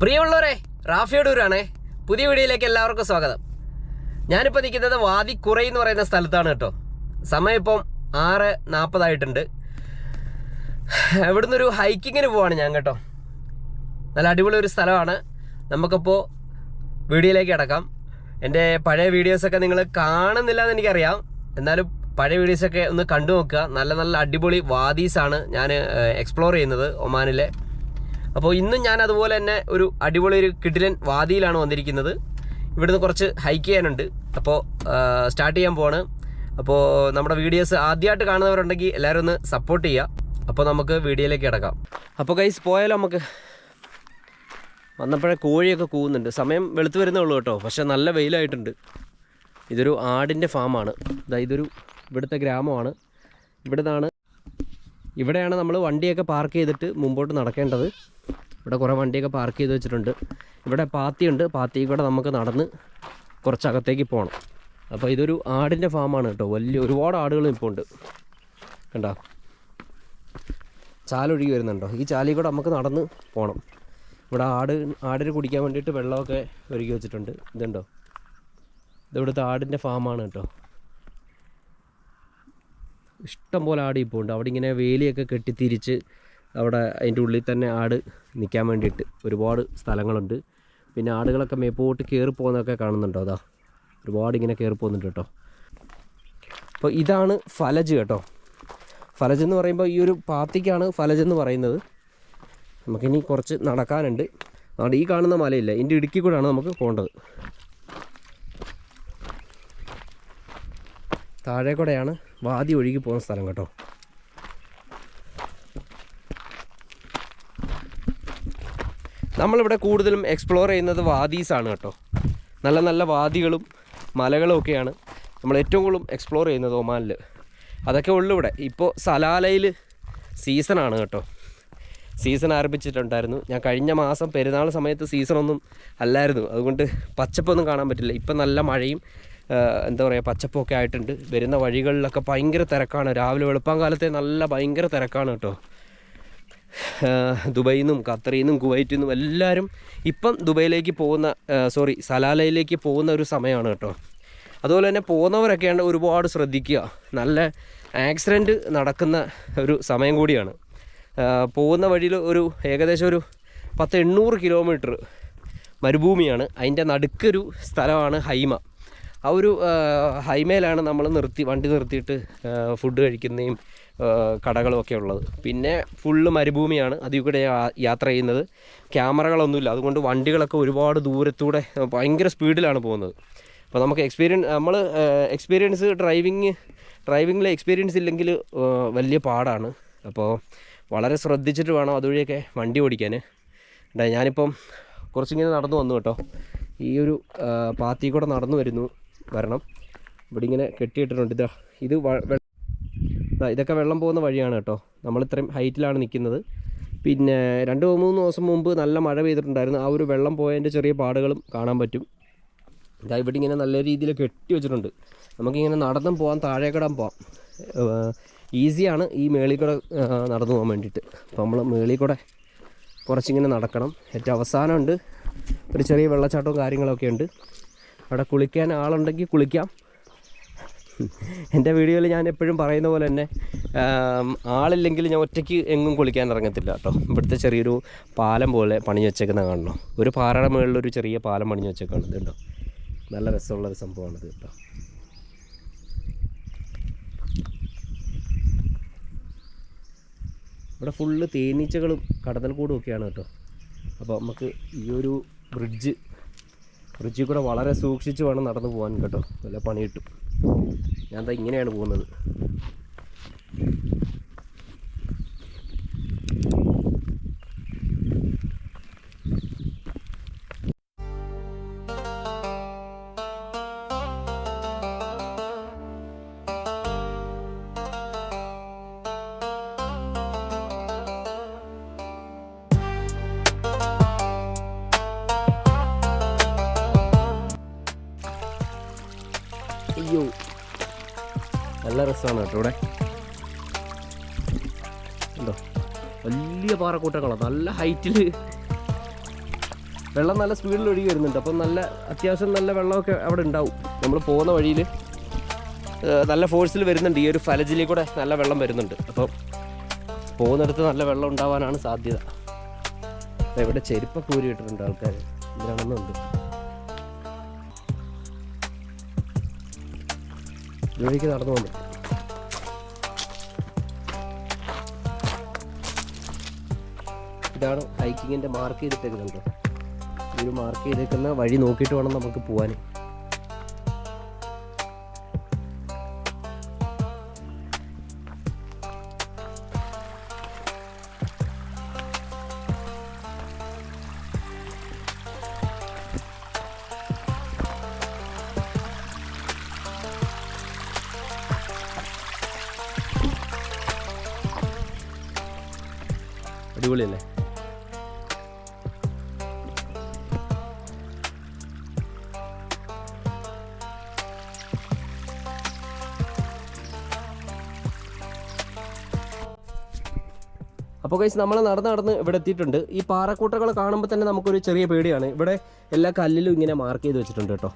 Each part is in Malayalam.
പ്രിയമുള്ളവരെ റാഫിയോടൂരാണേ പുതിയ വീഡിയോയിലേക്ക് എല്ലാവർക്കും സ്വാഗതം. ഞാനിപ്പോൾ നിൽക്കുന്നത് വാദിക്കുറൈ എന്ന് പറയുന്ന സ്ഥലത്താണ് കേട്ടോ. സമയം ഇപ്പം ആറ് നാൽപ്പതായിട്ടുണ്ട് ഇവിടുന്ന് ഒരു ഹൈക്കിങ്ങിന് പോവാണ് ഞാൻ കേട്ടോ. നല്ല അടിപൊളി ഒരു സ്ഥലമാണ്. നമുക്കപ്പോൾ വീഡിയോയിലേക്ക് കിടക്കാം. എന്റെ പഴയ വീഡിയോസൊക്കെ നിങ്ങൾ കാണുന്നില്ല എന്ന് എനിക്കറിയാം. എന്നാലും പഴയ വീഡിയോസൊക്കെ ഒന്ന് കണ്ടു നോക്കുക. നല്ല നല്ല അടിപൊളി വാദീസാണ് ഞാൻ എക്സ്പ്ലോർ ചെയ്യുന്നത് ഒമാനിലെ. അപ്പോൾ ഇന്നും ഞാൻ അതുപോലെ തന്നെ ഒരു അടിപൊളി ഒരു കിടിലൻ വാദിയിലാണ് വന്നിരിക്കുന്നത്. ഇവിടുന്ന് കുറച്ച് ഹൈക്ക് ചെയ്യാനുണ്ട്. അപ്പോൾ സ്റ്റാർട്ട് ചെയ്യാൻ പോവാണ്. അപ്പോൾ നമ്മുടെ വീഡിയോസ് ആദ്യമായിട്ട് കാണുന്നവരുണ്ടെങ്കിൽ എല്ലാവരും ഒന്ന് സപ്പോർട്ട് ചെയ്യുക. അപ്പോൾ നമുക്ക് വീഡിയോയിലേക്ക് കിടക്കാം. അപ്പോൾ കൈസ് പോയാലോ നമുക്ക്? വന്നപ്പോഴേ കോഴിയൊക്കെ കൂവുന്നുണ്ട്. സമയം വെളുത്ത് വരുന്നേ ഉള്ളൂ കേട്ടോ. പക്ഷെ നല്ല വെയിലായിട്ടുണ്ട്. ഇതൊരു ആടിന്റെ ഫാമാണ് ഇതാ ഇതൊരു ഇവിടുത്തെ ഗ്രാമമാണ്. ഇവിടെ നിന്നാണ് ഇവിടെയാണ് നമ്മൾ വണ്ടിയൊക്കെ പാർക്ക് ചെയ്തിട്ട് മുമ്പോട്ട് നടക്കേണ്ടത്. ഇവിടെ കുറേ വണ്ടിയൊക്കെ പാർക്ക് ചെയ്ത് വെച്ചിട്ടുണ്ട്. ഇവിടെ പാത്തിയുണ്ട്. പാത്തി കൂടെ നമുക്ക് നടന്ന് കുറച്ചകത്തേക്ക് പോകണം അപ്പോൾ ഇതൊരു ആടിന്റെ ഫാമാണ് കേട്ടോ. വലിയ ഒരുപാട് ആടുകളും ഇപ്പോൾ ഉണ്ട്. കണ്ടോ? ചാലൊഴുകി വരുന്നുണ്ടോ? ഈ ചാലിൽ കൂടെ നമുക്ക് നടന്ന് പോകണം ഇവിടെ ആട് ആടിന് കുടിക്കാൻ വേണ്ടിയിട്ട് വെള്ളമൊക്കെ ഒരുക്കി വെച്ചിട്ടുണ്ട്. ഇതുണ്ടോ? ഇതിവിടുത്തെ ആടിന്റെ ഫാമാണ് കേട്ടോ. ഇഷ്ടം പോലെ ആട് ഇപ്പോൾ ഉണ്ട്. അവിടെ ഇങ്ങനെ വേലിയൊക്കെ കെട്ടിത്തിരിച്ച് അവിടെ അതിന്റെ ഉള്ളിൽ തന്നെ ആട് നിൽക്കാൻ വേണ്ടിയിട്ട് ഒരുപാട് സ്ഥലങ്ങളുണ്ട്. പിന്നെ ആടുകളൊക്കെ മേപ്പോട്ട് കയറി പോകുന്നതൊക്കെ കാണുന്നുണ്ടോ? അതാ ഒരുപാട് ഇങ്ങനെ കയറി പോകുന്നുണ്ട് കേട്ടോ. അപ്പോൾ ഇതാണ് ഫലജ് കേട്ടോ. ഫലജ് എന്ന് പറയുമ്പോൾ ഈ ഒരു പാത്തിക്കാണ് ഫലജ് എന്ന് പറയുന്നത്. നമുക്കിനി കുറച്ച് നടക്കാനുണ്ട്. അതുകൊണ്ട് ഈ കാണുന്ന മലയില്ല ഇതിന്റെ ഇടുക്കി കൂടെയാണ് നമുക്ക് പോകേണ്ടത്. താഴെ കൂടെയാണ് വാതി ഒഴുകി പോകുന്ന സ്ഥലം കേട്ടോ. നമ്മളിവിടെ കൂടുതലും എക്സ്പ്ലോർ ചെയ്യുന്നത് വാദീസാണ് കേട്ടോ. നല്ല നല്ല വാദികളും മലകളും ഒക്കെയാണ് നമ്മൾ ഏറ്റവും കൂടുതലും എക്സ്പ്ലോർ ചെയ്യുന്നത് ഒമാനിൽ അതൊക്കെ ഉള്ളു ഇവിടെ. ഇപ്പോൾ സലാലയിൽ സീസണാണ് കേട്ടോ. സീസൺ ആരംഭിച്ചിട്ടുണ്ടായിരുന്നു. ഞാൻ കഴിഞ്ഞ മാസം പെരുന്നാൾ സമയത്ത് സീസണൊന്നും അല്ലായിരുന്നു. അതുകൊണ്ട് പച്ചപ്പൊന്നും കാണാൻ പറ്റില്ല. ഇപ്പം നല്ല മഴയും എന്താ പറയുക പച്ചപ്പൊക്കെ ആയിട്ടുണ്ട്. വരുന്ന വഴികളിലൊക്കെ ഭയങ്കര തിരക്കാണ്. രാവിലെ വെളുപ്പം കാലത്തെ നല്ല ഭയങ്കര തിരക്കാണ് കേട്ടോ. ദുബൈയിൽ നിന്നും ഖത്തറിൽ നിന്നും കുവൈറ്റിൽ നിന്നും എല്ലാവരും ഇപ്പം ദുബൈയിലേക്ക് പോകുന്ന സോറി സലാലയിലേക്ക് പോകുന്ന ഒരു സമയമാണ് കേട്ടോ. അതുപോലെ തന്നെ പോകുന്നവരൊക്കെയാണ് ഒരുപാട് ശ്രദ്ധിക്കുക. നല്ല ആക്സിഡന്റ് നടക്കുന്ന ഒരു സമയം കൂടിയാണ്. പോകുന്ന വഴിയിൽ ഒരു ഏകദേശം ഒരു പത്ത് എണ്ണൂറ് കിലോമീറ്റർ മരുഭൂമിയാണ്. അതിന്റെ നടുക്കൊരു സ്ഥലമാണ് ഹൈമ. ആ ഒരു ഹൈമേലാണ് നമ്മൾ നിർത്തി വണ്ടി നിർത്തിയിട്ട് ഫുഡ് കഴിക്കുന്നതും കടകളും ഒക്കെ ഉള്ളത്. പിന്നെ ഫുള്ള് മരുഭൂമിയാണ് അതിൽ കൂടെ യാത്ര ചെയ്യുന്നത്. ക്യാമറകളൊന്നുമില്ല. അതുകൊണ്ട് വണ്ടികളൊക്കെ ഒരുപാട് ദൂരത്തൂടെ ഭയങ്കര സ്പീഡിലാണ് പോകുന്നത്. അപ്പോൾ നമുക്ക് എക്സ്പീരിയൻസ് നമ്മൾ എക്സ്പീരിയൻസ് ഡ്രൈവിങ് ഡ്രൈവിങ്ങിൽ എക്സ്പീരിയൻസ് ഇല്ലെങ്കിൽ വലിയ പാടാണ്. അപ്പോൾ വളരെ ശ്രദ്ധിച്ചിട്ട് വേണം അതുവഴിയൊക്കെ വണ്ടി ഓടിക്കാൻ ഞാനിപ്പം കുറച്ചിങ്ങനെ നടന്നു വന്നു കേട്ടോ. ഈ ഒരു പാത്തി കൂടെ നടന്നു വരുന്നു. വരണം. ഇവിടെ ഇങ്ങനെ കെട്ടിയിട്ടിട്ടുണ്ട്. ഇതാ ഇത് ഇതൊക്കെ വെള്ളം പോകുന്ന വഴിയാണ് കേട്ടോ. നമ്മൾ ഇത്രയും ഹൈറ്റിലാണ് നിൽക്കുന്നത്. പിന്നെ രണ്ട് മൂന്ന് ദിവസം മുമ്പ് നല്ല മഴ പെയ്തിട്ടുണ്ടായിരുന്നു. ആ ഒരു വെള്ളം പോയതിന്റെ ചെറിയ പാടുകളും കാണാൻ പറ്റും. ഇതാ ഇവിടെ ഇങ്ങനെ നല്ല രീതിയിൽ കെട്ടി വെച്ചിട്ടുണ്ട്. നമുക്കിങ്ങനെ നടന്നും പോകാം താഴെ കിടാൻ പോകാം ഈസിയാണ് ഈ മേളിൽ കൂടെ നടന്നു പോകാൻ വേണ്ടിയിട്ട്. അപ്പോൾ നമ്മൾ മേളിൽ കൂടെ കുറച്ചിങ്ങനെ നടക്കണം. ഏറ്റവും അവസാനമുണ്ട്. ഒരു ചെറിയ വെള്ളച്ചാട്ടവും കാര്യങ്ങളൊക്കെ ഉണ്ട്. അവിടെ കുളിക്കാൻ ആളുണ്ടെങ്കിൽ കുളിക്കാം. എന്റെ വീഡിയോയിൽ ഞാൻ എപ്പോഴും പറയുന്ന പോലെ തന്നെ ആളില്ലെങ്കിൽ ഞാൻ ഒറ്റയ്ക്ക് എങ്ങും കുളിക്കാൻ ഇറങ്ങത്തില്ല കേട്ടോ. ഇവിടുത്തെ ചെറിയൊരു പാലം പോലെ പണിഞ്ഞു വെച്ചേക്കുന്ന കാണണം? ഒരു പാറയുടെ മുകളിൽ ഒരു ചെറിയ പാലം പണിഞ്ഞു വെച്ചേക്കാണ്. കേട്ടോ നല്ല രസമുള്ളൊരു സംഭവമാണിത് കേട്ടോ. ഇവിടെ ഫുള്ള് തേനീച്ചകളും കടന്നൽക്കൂടും ഒക്കെയാണ് കേട്ടോ. അപ്പോൾ നമുക്ക് ഈ ഒരു ബ്രിഡ്ജ് ബ്രിഡ്ജിൽ കൂടെ വളരെ സൂക്ഷിച്ച് വേണം നടന്നു പോകാൻ കേട്ടോ. നല്ല പണി കിട്ടും ഞാൻ ഇങ്ങനെയാണ് പോകുന്നത്. ഹൈറ്റിൽ വെള്ളം നല്ല സ്പീഡിൽ ഒഴുകി വരുന്നുണ്ട്. അപ്പം നല്ല അത്യാവശ്യം നല്ല വെള്ളമൊക്കെ അവിടെ ഉണ്ടാവും. നമ്മൾ പോകുന്ന വഴിയിൽ നല്ല ഫോഴ്സിൽ വരുന്നുണ്ട്. ഈ ഒരു ഫലജിലേ കൂടെ നല്ല വെള്ളം വരുന്നുണ്ട്. അപ്പം പോകുന്നിടത്ത് നല്ല വെള്ളം ഉണ്ടാവാനാണ് സാധ്യത. ഇവിടെ ചെരുപ്പൊക്കെ കൂരി ഇട്ടിട്ടുണ്ട് ആൾക്കാർ ഇതിലാണെന്നുണ്ട് ജോലിക്ക് നടന്നു പോകുന്നു ഇതാണ് ഹൈക്കിങ്ങിന്റെ മാർക്ക് ചെയ്തിട്ടേക്കുന്നുണ്ടോ ഒരു മാർക്ക് ചെയ്തേക്കുന്ന വഴി നോക്കിയിട്ട് വേണം നമുക്ക് പോകാൻ അടിപൊളിയല്ലേ? അപ്പോൾ കഴിച്ച് നമ്മൾ നടന്ന് നടന്ന് ഇവിടെ എത്തിയിട്ടുണ്ട്. ഈ പാറക്കൂട്ടകൾ കാണുമ്പോൾ തന്നെ നമുക്കൊരു ചെറിയ പേടിയാണ്. ഇവിടെ എല്ലാ കല്ലിലും ഇങ്ങനെ മാർക്ക് ചെയ്ത് വെച്ചിട്ടുണ്ട് കേട്ടോ.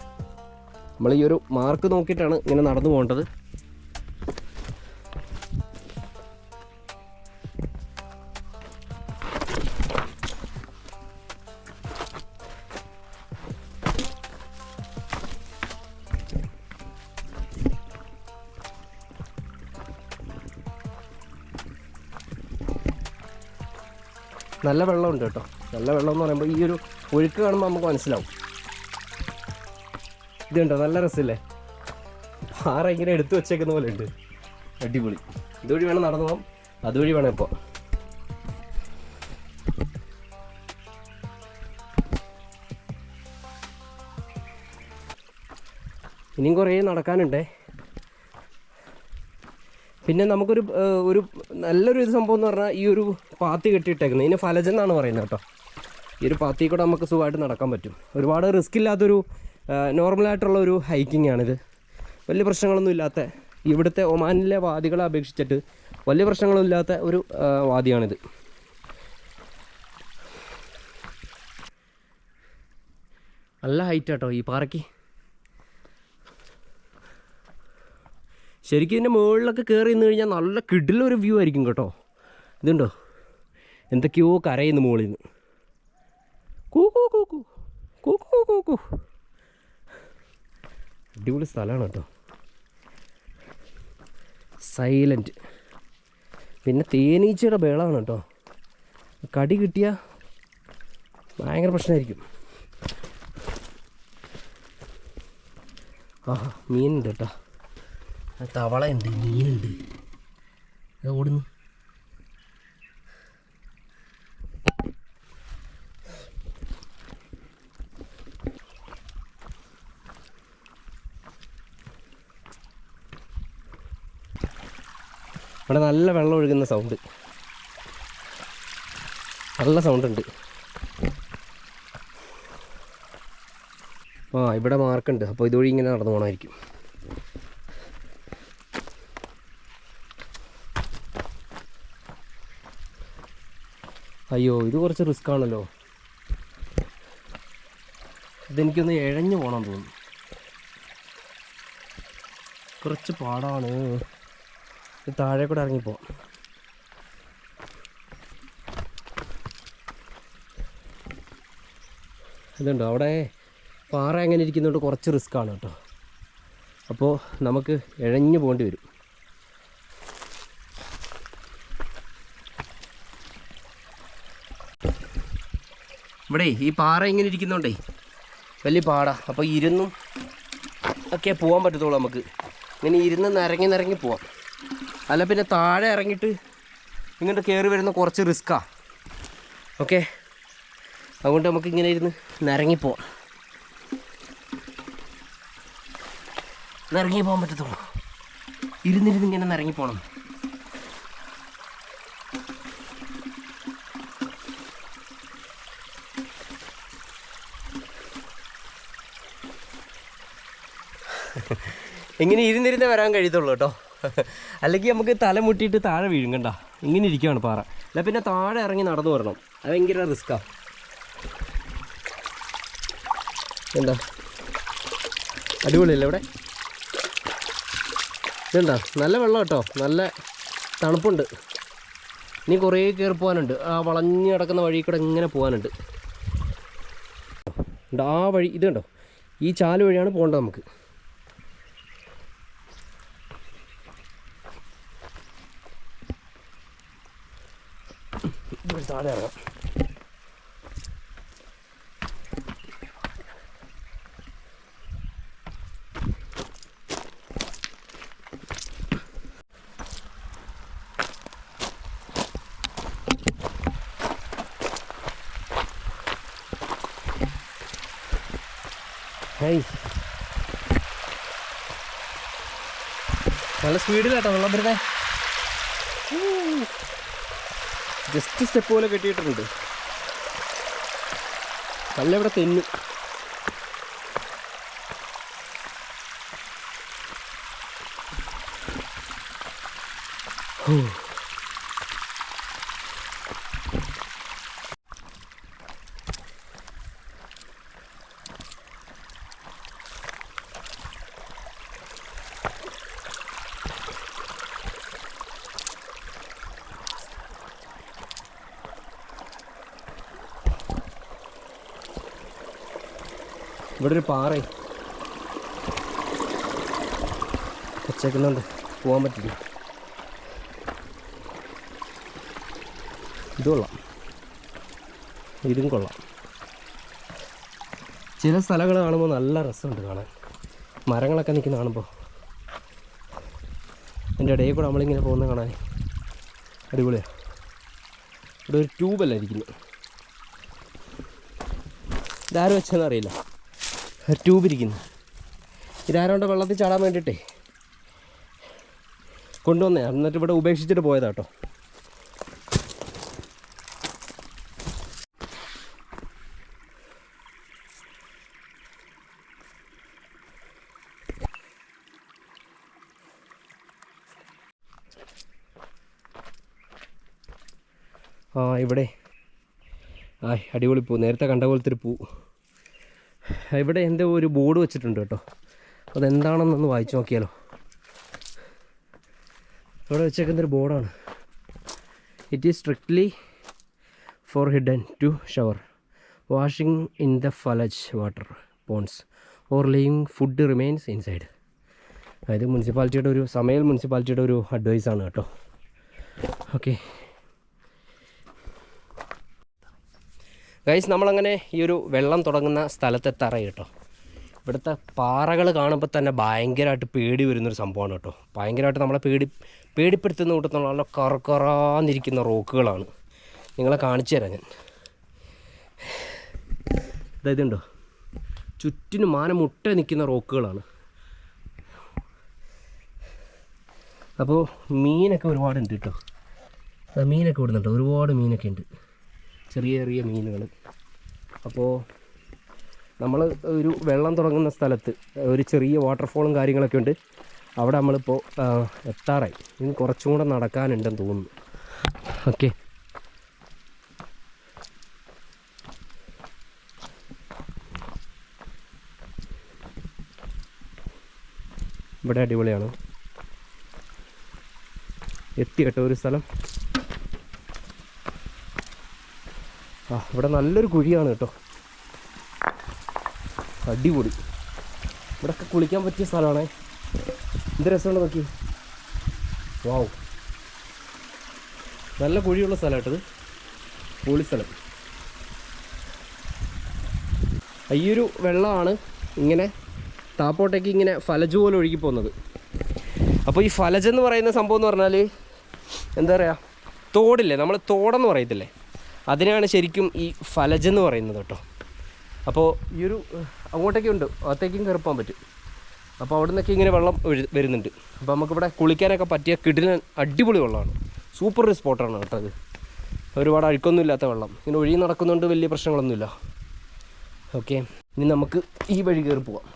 നമ്മൾ ഈ ഒരു മാർക്ക് നോക്കിയിട്ടാണ് ഇങ്ങനെ നടന്നു പോകേണ്ടത്. നല്ല വെള്ളമുണ്ട് കേട്ടോ. നല്ല വെള്ളം എന്ന് പറയുമ്പോൾ ഈ ഒരു ഒഴുക്ക് കാണുമ്പോൾ നമുക്ക് മനസ്സിലാവും. ഇതുണ്ടോ? നല്ല രസമില്ലേ? പാറ ഇങ്ങനെ എടുത്തു വെച്ചേക്കുന്ന പോലെ ഉണ്ട്. അടിപൊളി. ഇതുവഴി വേണം നടന്നു പോകാം. അതുവഴി വേണം ഇപ്പോൾ ഇനിയും കുറേ നടക്കാനുണ്ടേ. പിന്നെ നമുക്കൊരു ഒരു നല്ലൊരു ഇത് സംഭവം എന്ന് പറഞ്ഞാൽ ഈ ഒരു പാത്തി കെട്ടിയിട്ടേക്കുന്നത് ഇതിന് ഫലജൻ എന്നാണ് പറയുന്നത് കേട്ടോ. ഈ ഒരു പാത്തി കൂടെ നമുക്ക് സുഖമായിട്ട് നടക്കാൻ പറ്റും. ഒരുപാട് റിസ്ക് ഇല്ലാത്തൊരു നോർമലായിട്ടുള്ള ഒരു ഹൈക്കിംഗ് ആണിത്. വലിയ പ്രശ്നങ്ങളൊന്നും ഇല്ലാത്ത ഇവിടുത്തെ ഒമാനിലെ വാദികളെ അപേക്ഷിച്ചിട്ട് വലിയ പ്രശ്നങ്ങളൊന്നും ഇല്ലാത്ത ഒരു വാദിയാണിത്. നല്ല ഹൈറ്റ് കേട്ടോ ഈ പാറയ്ക്ക്. ശരിക്കും ഇതിന്റെ മുകളിലൊക്കെ കയറി നിന്ന് കഴിഞ്ഞാൽ നല്ല കിടിലൊരു വ്യൂ ആയിരിക്കും കേട്ടോ. ഇതുണ്ടോ? എന്തൊക്കെയോ കരയുന്നു മുകളിൽ നിന്ന് കൂക്കൂ കൂക്കൂ കൂക്കൂ കൂക്കൂ അടിപൊളി സ്ഥലമാണ് കേട്ടോ. സൈലന്റ് പിന്നെ തേനീച്ചയുടെ ബേളാണ് കേട്ടോ. കടി കിട്ടിയ ഭയങ്കര പ്രശ്നമായിരിക്കും. ആഹാ മീനുണ്ട് കേട്ടോ. തവളയുണ്ട് മീനുണ്ട്. ഓടുന്നു. ഇവിടെ നല്ല വെള്ളം ഒഴുകുന്ന സൗണ്ട് നല്ല സൗണ്ട് ഉണ്ട്. ആ ഇവിടെ മാർക്കുണ്ട് അപ്പോൾ ഇതുവഴി ഇങ്ങനെ നടന്നു പോകണമായിരിക്കും അയ്യോ ഇത് കുറച്ച് റിസ്ക് ആണല്ലോ. ഇതെനിക്കൊന്ന് ഇഴഞ്ഞു പോകണം തോന്നുന്നു. കുറച്ച് പാടാണ്. താഴെ കൂടെ ഇറങ്ങിപ്പോവാം ഇതുണ്ടോ? അവിടെ പാറ അങ്ങനെ ഇരിക്കുന്നതുകൊണ്ട് കുറച്ച് റിസ്ക് ആണ് കേട്ടോ. അപ്പോൾ നമുക്ക് ഇഴഞ്ഞു പോകേണ്ടി വരും. ഇവിടെ ഈ പാറ ഇങ്ങനെ ഇരിക്കുന്നുണ്ടേ. വലിയ പാടാ. അപ്പോൾ ഇരുന്നും ഒക്കെ പോകാൻ പറ്റത്തുള്ളൂ നമുക്ക്. ഇങ്ങനെ ഇരുന്ന് നിരങ്ങി നിരങ്ങി പോവാം. അല്ല പിന്നെ താഴെ ഇറങ്ങിയിട്ട് ഇങ്ങോട്ട് കയറി വരുന്ന കുറച്ച് റിസ്ക്കാ. ഓക്കെ? അതുകൊണ്ട് നമുക്ക് ഇങ്ങനെ ഇരുന്ന് നിരങ്ങി പോവാം. നിരങ്ങി പോകാൻ പറ്റത്തുള്ളൂ. ഇരുന്നിരുന്ന് ഇങ്ങനെ നിരങ്ങി പോകണം ഇങ്ങനെ ഇരുന്നിരുന്ന് വരാൻ കഴിയത്തുള്ളൂ കേട്ടോ. അല്ലെങ്കിൽ നമുക്ക് തല മുട്ടിയിട്ട് താഴെ വീഴും കണ്ട ഇങ്ങനെ ഇരിക്കുകയാണ് പാറ. അല്ല പിന്നെ താഴെ ഇറങ്ങി നടന്നു വരണം. അത് ഭയങ്കര റിസ്ക്കാണ് എന്താ അടിപൊളിയല്ലേ ഇവിടെ? ഇതുണ്ടോ നല്ല വെള്ളം കേട്ടോ. നല്ല തണുപ്പുണ്ട്. ഇനി കുറേ കയറി പോകാനുണ്ട്. ആ വളഞ്ഞ് കിടക്കുന്ന വഴി കൂടെ ഇങ്ങനെ പോകാനുണ്ട്. ആ വഴി ഇത് കണ്ടോ? ഈ ചാൽ വഴിയാണ് പോകേണ്ടത് നമുക്ക്. ഇവിടെ താഴെ ഇറങ്ങാം ഹേയ് നല്ല സ്പീഡിലാട്ടോ വെള്ളം വരുന്നേ ജസ്റ്റ് സ്റ്റെപ്പ് പോലെ കെട്ടിയിട്ടുണ്ട് കല്ലെവിടെ തെന്നു ഹൂ. ഇവിടെ ഒരു പാറ. വെച്ചേക്കുന്നുണ്ട്. പോകാൻ പറ്റില്ല. ഇത് കൊള്ളാം. ഇതും കൊള്ളാം. ചില സ്ഥലങ്ങൾ കാണുമ്പോൾ നല്ല രസമുണ്ട് കാണാൻ. മരങ്ങളൊക്കെ നിൽക്കുന്ന കാണുമ്പോൾ എന്റെ ഇടയിൽ കൂടെ നമ്മളിങ്ങനെ പോകുന്ന കാണാൻ. അടിപൊളിയാണ് ഇവിടെ ഒരു ട്യൂബല്ല ഇരിക്കുന്നത്. ഇതാരും വെച്ചതെന്ന് അറിയില്ല. ട്യൂബ് ഇരിക്കുന്നു ഇതാരോണ്ട് വെള്ളത്തിൽ ചാടാൻ വേണ്ടിയിട്ടേ? കൊണ്ടുവന്നേ. എന്നിട്ട് ഇവിടെ ഉപേക്ഷിച്ചിട്ട് പോയതാട്ടോ ആ ഇവിടെ. ആ അടിപൊളി പൂ. നേരത്തെ കണ്ട പോലത്തെ ഒരു പൂ. ഇവിടെ എന്റെ ഒരു ബോർഡ് വെച്ചിട്ടുണ്ട് കേട്ടോ. അതെന്താണെന്നൊന്ന് വായിച്ചു നോക്കിയാലോ. ഇവിടെ വെച്ചേക്കുന്ന ഒരു ബോർഡാണ്. It is strictly for hidden to shower washing in the falaj water ponds or leaving food remains inside അതായത് മുനിസിപ്പാലിറ്റിയുടെ ഒരു സമയൽ മുനിസിപ്പാലിറ്റിയുടെ ഒരു അഡ്വൈസാണ് കേട്ടോ. ഓക്കെ ഗൈസ് നമ്മളങ്ങനെ ഈ ഒരു വെള്ളം തുടങ്ങുന്ന സ്ഥലത്തെത്താറായി കേട്ടോ. ഇവിടുത്തെ പാറകൾ കാണുമ്പോൾ തന്നെ ഭയങ്കരമായിട്ട് പേടി വരുന്നൊരു സംഭവമാണ് കേട്ടോ. ഭയങ്കരമായിട്ട് നമ്മളെ പേടി പേടിപ്പെടുത്തുന്ന കൂട്ടത്തോളം നല്ല കറക്കറാന്നിരിക്കുന്ന റോക്കുകളാണ്. നിങ്ങളെ കാണിച്ചു തരാം ഞാൻ. ഇതായതുണ്ടോ ചുറ്റിനും മാന മുട്ട നിൽക്കുന്ന റോക്കുകളാണ്. അപ്പോൾ മീനൊക്കെ ഒരുപാടുണ്ട് കേട്ടോ. മീനൊക്കെ ഇവിടുന്നുണ്ട്. ഒരുപാട് മീനൊക്കെ ഉണ്ട്. ചെറിയ ചെറിയ മീനുകൾ അപ്പോൾ നമ്മൾ ഒരു വെള്ളം തുടങ്ങുന്ന സ്ഥലത്ത് ഒരു ചെറിയ വാട്ടർഫോളും കാര്യങ്ങളൊക്കെ ഉണ്ട്. അവിടെ നമ്മളിപ്പോൾ എത്താറായി. ഇനി കുറച്ചും കൂടെ നടക്കാനുണ്ടെന്ന് തോന്നുന്നു. ഓക്കെ. ഇവിടെ അടിപൊളിയാണ്. എത്തി കേട്ടോ ഒരു സ്ഥലം. ആ ഇവിടെ നല്ലൊരു കുഴിയാണ് കേട്ടോ. അടിപൊളി. ഇവിടെയൊക്കെ കുളിക്കാൻ പറ്റിയ സ്ഥലമാണേ. എന്ത് രസമുണ്ട് നോക്കി. വാവ് നല്ല കുഴിയുള്ള സ്ഥലമായിട്ടത് പൊളി സ്ഥലം. ഈയൊരു വെള്ളമാണ് ഇങ്ങനെ താപ്പോട്ടേക്ക് ഇങ്ങനെ ഫലജ് പോലെ ഒഴുകി പോകുന്നത്. അപ്പോൾ ഈ ഫലജ് എന്ന് പറയുന്ന സംഭവം എന്ന് പറഞ്ഞാൽ എന്താ പറയുക തോടില്ലേ? നമ്മൾ തോടെന്ന് പറയത്തില്ലേ? അതിനാണ് ശരിക്കും ഈ ഫലജ് എന്ന് പറയുന്നത് കേട്ടോ. അപ്പോൾ ഈ ഒരു അങ്ങോട്ടേക്കും ഉണ്ട്. അകത്തേക്കും കയറിപ്പോകാൻ പറ്റും. അപ്പോൾ അവിടെ നിന്നൊക്കെ ഇങ്ങനെ വെള്ളം ഒഴു വരുന്നുണ്ട്. അപ്പോൾ നമുക്കിവിടെ കുളിക്കാനൊക്കെ പറ്റിയ കിടിലൻ അടിപൊളി വെള്ളമാണ്. സൂപ്പർ ഒരു സ്പോട്ടാണ് കേട്ടോ അത്. ഒരുപാട് അഴുക്കൊന്നും ഇല്ലാത്ത വെള്ളം. ഇങ്ങനെ ഒഴുകി നടക്കുന്നതുകൊണ്ട് വലിയ പ്രശ്നങ്ങളൊന്നുമില്ല. ഓക്കെ ഇനി നമുക്ക് ഈ വഴി കയറി പോവാം.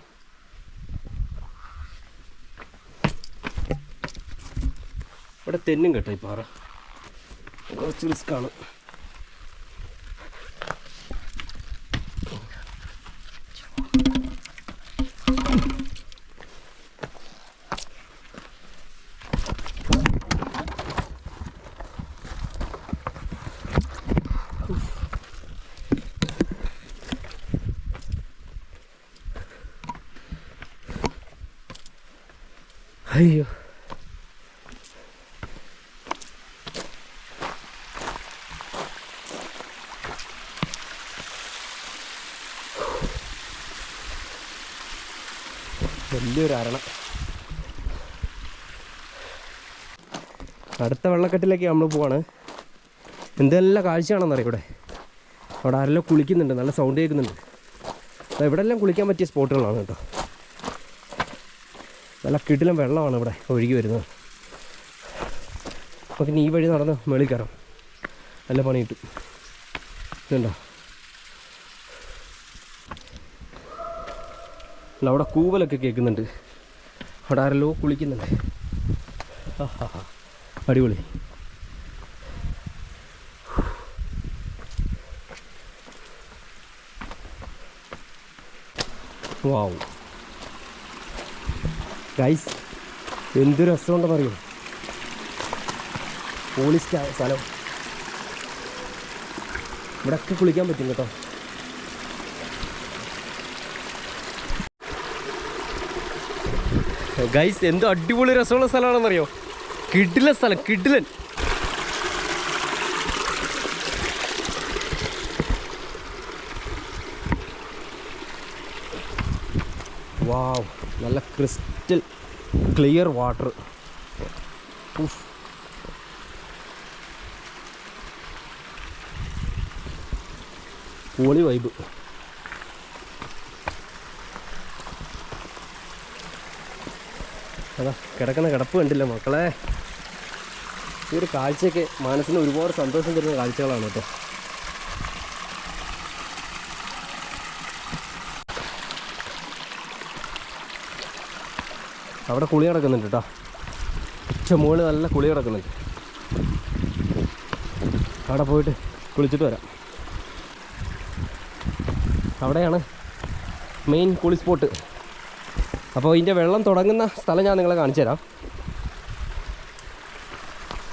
ഇവിടെ തെന്നും കേട്ടോ ഈ പാറ. കുറച്ച് റിസ്ക്കാണ് അയ്യോ. വലിയൊരു അടുത്ത വെള്ളക്കെട്ടിലേക്ക് നമ്മൾ പോവാണ്. എന്തെല്ലാം കാഴ്ചയാണെന്നറിയാം ഇവിടെ? അവിടെ ആരെല്ലാം കുളിക്കുന്നുണ്ട് നല്ല സൗണ്ട് കേൾക്കുന്നുണ്ട്. ഇവിടെ എല്ലാം കുളിക്കാൻ പറ്റിയ സ്പോട്ടുകളാണ് കേട്ടോ. നല്ല കിടിലം വെള്ളമാണ് ഇവിടെ ഒഴുകി വരുന്നത്. നമുക്ക് ഇനി ഈ വഴി നടന്ന് മേളിൽ കയറാം. നല്ല പണി കിട്ടും. ഇതുണ്ടോ? അവിടെ കൂവലൊക്കെ കേൾക്കുന്നുണ്ട്. അവിടെ ആരെല്ലോ കുളിക്കുന്നുണ്ട്. അടിപൊളി. വാവ് ഗൈസ് എന്ത് രസമുണ്ടെന്നറിയോ പോളിസ്റ്റ് സ്ഥലം. ഇവിടെയൊക്കെ കുളിക്കാൻ പറ്റും കേട്ടോ. ഗൈസ് എന്തോ അടിപൊളി രസമുള്ള സ്ഥലമാണെന്നറിയോ? കിഡിലൻ സ്ഥലം കിഡിലൻ വാവ് നല്ല ക്രിസ്റ്റൽ ക്ലിയർ വാട്ടർ പൊളി വൈബ് അതാ കിടക്കുന്ന കിടപ്പ് കണ്ടില്ല മക്കളെ? ഈ ഒരു കാഴ്ചയൊക്കെ മനസ്സിന് ഒരുപാട് സന്തോഷം തരുന്ന കാഴ്ചകളാണ് കേട്ടോ. അവിടെ കുളി നടക്കുന്നുണ്ട് കേട്ടോ ഉച്ച മുകളിൽ നല്ല കുളി നടക്കുന്നുണ്ട്. അവിടെ പോയിട്ട് കുളിച്ചിട്ട് വരാം. അവിടെയാണ് മെയിൻ കുളി സ്പോട്ട് അപ്പോൾ ഇതിന്റെ വെള്ളം തുടങ്ങുന്ന സ്ഥലം ഞാൻ നിങ്ങളെ കാണിച്ചു തരാം.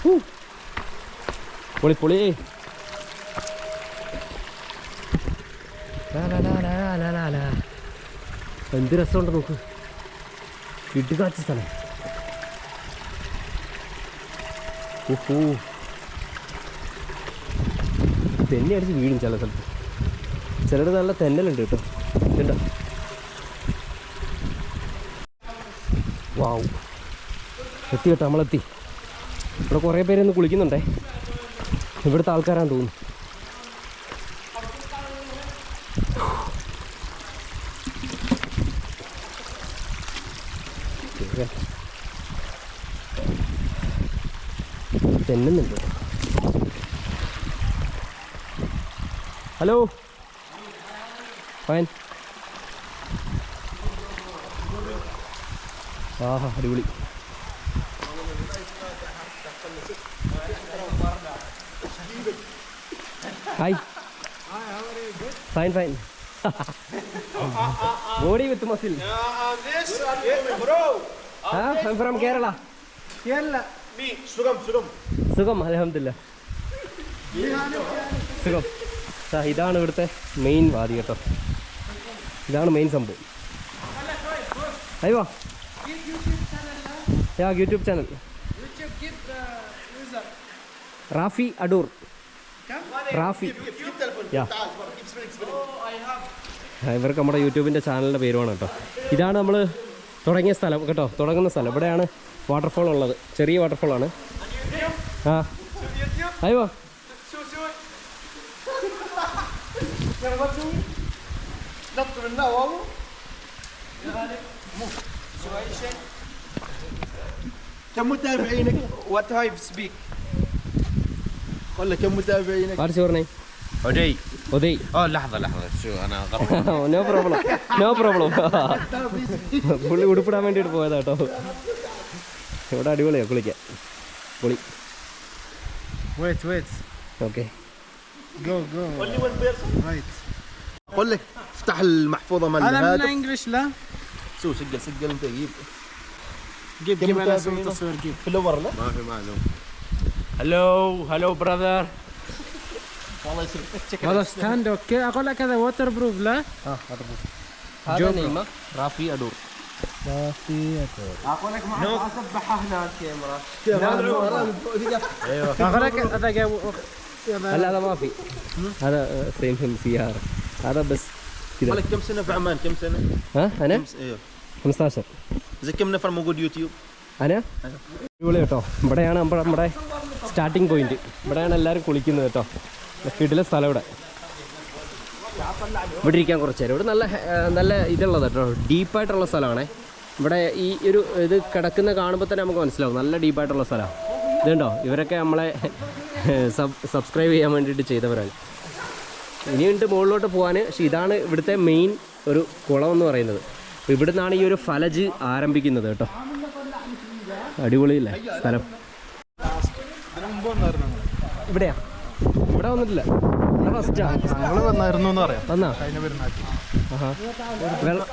ഹൂ. പൊളി പൊളി. ലാ, ലാ, ലാ, ലാ, ലാ, ലാ, ലാ. എന്ത് രസമുണ്ട് നോക്ക്. ഇടുകാച്ച സ്ഥലം. ഓഹോ. തെന്നി അടിച്ച് വീഴും ചില സ്ഥലത്ത്. ചിലയിടത്ത് നല്ല തെന്നലുണ്ട് കേട്ടോ. ഇതുണ്ടോ? വാവ്. എത്തി കേട്ടോ നമ്മളെത്തി. ഇവിടെ കുറേ പേരൊന്ന് കുളിക്കുന്നുണ്ടേ. ഇവിടുത്തെ ആൾക്കാരാണെന്ന് തോന്നുന്നു. ഇതൊക്കെ. തെന്നുന്നുണ്ട് ഹലോ? ഫൈൻ. ആഹാ അടിപൊളി. Hi. Fine fine. Body with muscle. From Kerala Kerala sugam, സുഖം സുഖം. അലഹമില്ല സുഖം. ഇതാണ് ഇവിടുത്തെ മെയിൻ വാതി കേട്ടോ. ഇതാണ് മെയിൻ സംഭവം. അയ്യോ. Yeah YouTube channel Rafi Adoor. Rafi. Yeah. ഇവർക്ക് നമ്മുടെ യൂട്യൂബിന്റെ ചാനലിന്റെ പേരുമാണ് കേട്ടോ. ഇതാണ് നമ്മൾ തുടങ്ങിയ സ്ഥലം കേട്ടോ തുടങ്ങുന്ന സ്ഥലം ഇവിടെയാണ് വാട്ടർഫോൾ ഉള്ളത് ചെറിയ വാട്ടർഫോളാണ് ആ അയ്യോ نط منها والله كم متابعينك؟ وات هايب سبيك ولا كم متابعينك؟ What's your Name عدي Uday اه لحظه لحظه شو انا غلط no problem no problem പുള്ളി ഉടുപ്പിടാൻ വേണ്ടിയിട്ട് പോയതാ കേട്ടോ ഇവിടെ അടിപൊളിയാണ് കുളിക്കാൻ പൊളി Wait, wait. Okay Go, go. only one person Right. اقول لك افتح المحفظه مال هذا من هذا انجلش لا شو سجل سجل انت جيب جيب كم جيب انا اسوي متابعين؟ تصوير جيب في الاول لا ما في معلوم hello hello brother والله يسلمك تشيك هذا ستاند اوكي اقول لك هذا ووتر بروف لا هذا نيمة رافي أدور ما في اغرق هذا جاب هلا هذا ما في هذا سيم هم سيارة هذا بس كذا مالك كم سنه في عمان كم سنه؟ ها أنا كم س- ايوه 15 زي كم نفر موجود يوتيوب؟ അന അടിപൊളി കേട്ടോ ഇവിടെയാണ് നമ്മുടെ നമ്മുടെ സ്റ്റാർട്ടിങ് പോയിന്റ് ഇവിടെയാണ് എല്ലാവരും കുളിക്കുന്നത് കേട്ടോ കിടില സ്ഥലം ഇവിടെ. ഇവിടെ ഇരിക്കാൻ കുറച്ച് നേരം. ഇവിടെ നല്ല നല്ല ഇതുള്ളത് കേട്ടോ. ഡീപ്പായിട്ടുള്ള സ്ഥലമാണേ. ഇവിടെ ഈ ഒരു ഇത് കിടക്കുന്ന കാണുമ്പോൾ തന്നെ നമുക്ക് മനസ്സിലാവും. നല്ല ഡീപ്പായിട്ടുള്ള സ്ഥലമാണ്. ഇതുണ്ടോ? ഇവരൊക്കെ നമ്മളെ സബ് സബ്സ്ക്രൈബ് ചെയ്യാൻ വേണ്ടിയിട്ട് ചെയ്തവരാണ്. ഇനിയുണ്ട് മുകളിലോട്ട് പോകാൻ പക്ഷേ ഇതാണ് ഇവിടുത്തെ മെയിൻ ഒരു കുളം എന്ന് പറയുന്നത്. അപ്പോൾ ഇവിടുന്നാണ് ഈ ഒരു ഫലജ് ആരംഭിക്കുന്നത് കേട്ടോ. അടിപൊളിയില്ലേ സ്ഥലം? ഇവിടെയാ. ഇവിടെ വന്നിട്ടില്ല. ഇവിടെ ഫസ്റ്റാ ഞങ്ങൾ വന്നായിരുന്നു എന്ന് പറയാം. വന്നാ? കഴിഞ്ഞ പെരുന്നാക്കി. ആഹാ. വെള്ളം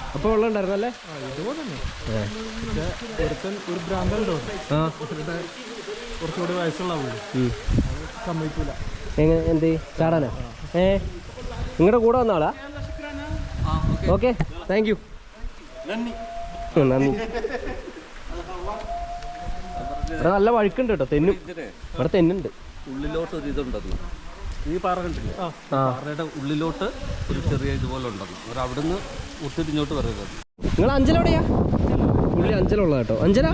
ഒരുത്തൻ ഒരു ആ. കുറച്ചുകൂടി വയസ്സുള്ള. സമ്മതിക്കൂല. എങ്ങനെ എന്ത് ചാടാനോ? ഏ? നിങ്ങളുടെ കൂടെ വന്ന ആളാ? ഓക്കെ. താങ്ക് യു നന്ദി. ഇവിടെ നല്ല വഴുക്കുണ്ട് കേട്ടോ തെന്നും. ഇവിടെ തെന്നുണ്ട്. ഉള്ളിലോട്ട് ഒരു ഈ പാറ കണ്ടില്ലേ? പാറയുടെ ഉള്ളിലോട്ട് ഒരു ചെറിയ ഇതുപോലെ ഉണ്ടെന്ന്. അവർ അവിടുന്ന് ഒത്തിരിഞ്ഞോട്ട് വരരുത്. നിങ്ങൾ അഞ്ചലെവിടെയാ പുള്ളി അഞ്ചലുള്ള കേട്ടോ. അഞ്ചല?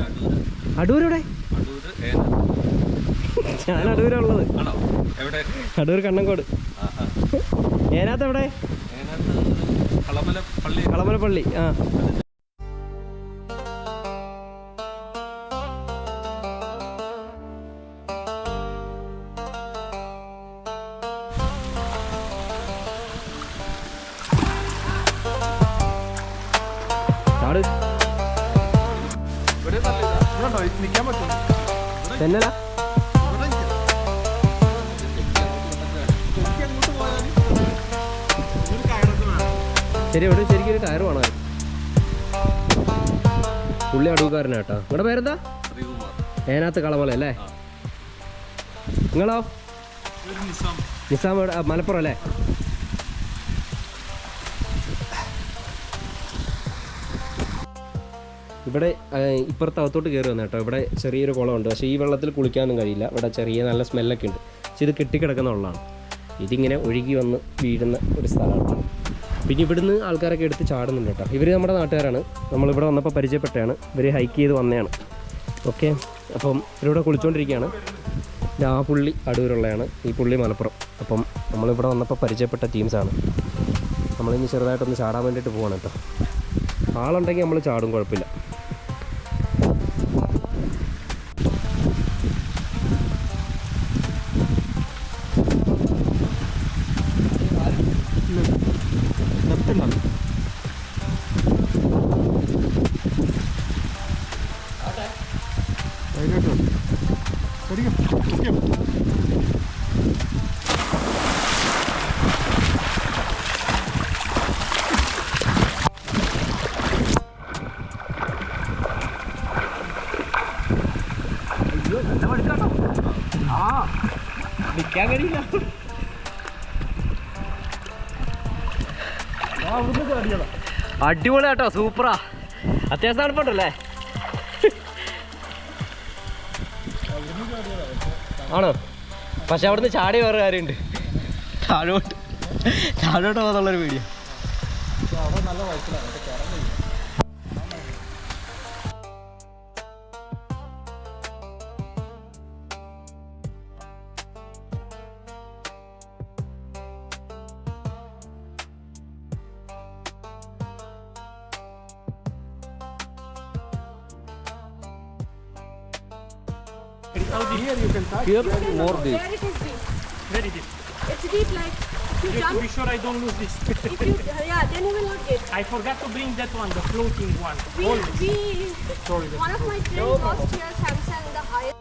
അടൂരെവിടെ? ഞാൻ അടൂരുള്ളത് അടൂർ കണ്ണങ്കോട്. ആഹാ. ഏനാത്ത് എവിടെ? കളമല പള്ളി. ആ. ശരി ഇവിടെ ശരിക്കും ഒരു കയറ് വേണം പുള്ളി അടൂക്കാരനാ കേട്ടോ. നിങ്ങളുടെ പേരെന്താ? ഏനാത്ത് കളമല അല്ലേ? നിങ്ങളോ? നിസാം. മലപ്പുറം അല്ലേ? ഇവിടെ ഇപ്പുറത്ത് അകത്തോട്ട് കയറി വന്ന കേട്ടോ. ഇവിടെ ചെറിയൊരു കുളമുണ്ട്. പക്ഷേ ഈ വെള്ളത്തിൽ കുളിക്കാനൊന്നും കഴിയില്ല. ഇവിടെ ചെറിയ നല്ല സ്മെല്ലൊക്കെ ഉണ്ട്. പക്ഷേ ഇത് കെട്ടിക്കിടക്കുന്ന വെള്ളമാണ്. ഇതിങ്ങനെ ഒഴുകി വന്ന് വീഴുന്ന ഒരു സ്ഥലമാണ്. പിന്നെ ഇവിടുന്ന് ആൾക്കാരൊക്കെ എടുത്ത് ചാടുന്നുണ്ട് കേട്ടോ. ഇവർ നമ്മുടെ നാട്ടുകാരാണ്. നമ്മളിവിടെ വന്നപ്പോൾ പരിചയപ്പെട്ടതാണ് ഇവർ ഹൈക്ക് ചെയ്ത് വന്നതാണ്. ഓക്കെ? അപ്പം ഇവരിവിടെ കുളിച്ചുകൊണ്ടിരിക്കുകയാണ് ആ പുള്ളി അടൂരുള്ളതാണ് ഈ പുള്ളി മലപ്പുറം. അപ്പം നമ്മളിവിടെ വന്നപ്പോൾ പരിചയപ്പെട്ട ടീംസാണ് നമ്മളിനി ചെറുതായിട്ടൊന്ന് ചാടാൻ വേണ്ടിയിട്ട് പോവാണ് കേട്ടോ. ആളുണ്ടെങ്കിൽ നമ്മൾ ചാടും കുഴപ്പമില്ല. അടിപൊളി കേട്ടോ സൂപ്പറാ. അത്യാവശ്യം തണുപ്പുണ്ടല്ലേ? ആണോ? പക്ഷെ അവിടുന്ന് ചാടി വേറെ കാര്യമുണ്ട്. താഴോട്ട്. താഴോട്ട് പോകുന്നുള്ളൊരു video Here more deep. Where it is deep. Very deep. It's deep like if you To jump, be sure I don't lose this. if you yeah, then you will not get. I forgot to bring that one, the floating one. We, Always. we Sorry. one of my friends lost here Samsung the highest.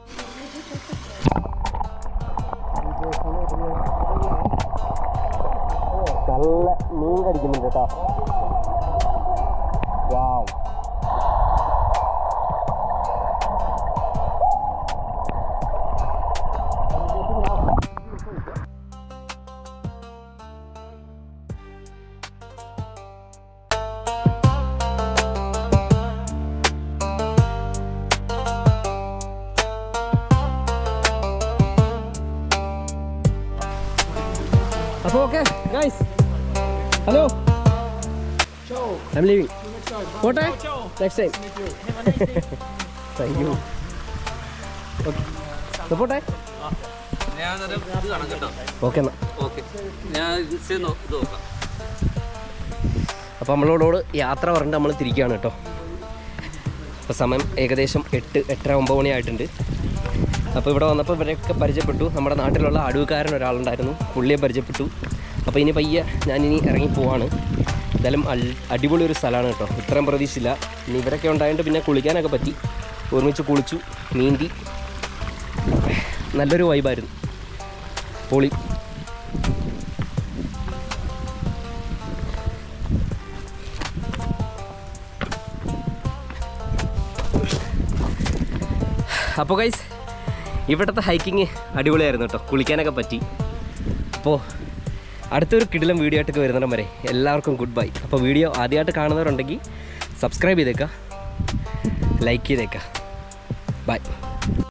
നല്ല മീൻ കടിക്കുന്നുണ്ട് കേട്ടോ വാവ് പോട്ടെ നെക്സ്റ്റ് ടൈം താങ്ക് പോട്ടെ ഓക്കെ എന്നാൽ ഓക്കെ ഞാൻ ഇൻസ്റ്റയിൽ നോ- ഇത് നോക്കാം അപ്പോൾ നമ്മളോട് യാത്ര പറഞ്ഞിട്ട് നമ്മൾ തിരിക്കുകയാണ് കേട്ടോ. അപ്പോൾ സമയം ഏകദേശം എട്ട് എട്ടര ഒമ്പത് മണിയായിട്ടുണ്ട് അപ്പോൾ ഇവിടെ വന്നപ്പോൾ ഇവരെയൊക്കെ പരിചയപ്പെട്ടു. നമ്മുടെ നാട്ടിലുള്ള അടവുകാരൻ ഒരാളുണ്ടായിരുന്നു. പുള്ളിയെ പരിചയപ്പെട്ടു. അപ്പോൾ ഇനി പയ്യെ ഞാനിനി ഇറങ്ങി പോവാണ്. എന്തായാലും അടിപൊളി ഒരു സ്ഥലമാണ് കേട്ടോ. ഇത്രയും പ്രതീക്ഷയില്ല. ഇനി ഇവരൊക്കെ ഉണ്ടായതുകൊണ്ട് പിന്നെ കുളിക്കാനൊക്കെ പറ്റി. ഒരുമിച്ച് കുളിച്ചു നീന്തി. നല്ലൊരു വൈബായിരുന്നു പൊളി. അപ്പോൾ ഗൈസ് ഇവിടുത്തെ ഹൈക്കിങ് അടിപൊളിയായിരുന്നു കേട്ടോ. കുളിക്കാനൊക്കെ പറ്റി. അപ്പോൾ അടുത്തൊരു കിടിലം വീഡിയോ ആയിട്ടൊക്കെ വരുന്നിടം വരെ എല്ലാവർക്കും ഗുഡ് ബൈ അപ്പോൾ വീഡിയോ ആദ്യമായിട്ട് കാണുന്നവരുണ്ടെങ്കിൽ സബ്സ്ക്രൈബ് ചെയ്തേക്കുക ലൈക്ക് ചെയ്തേക്കുക ബൈ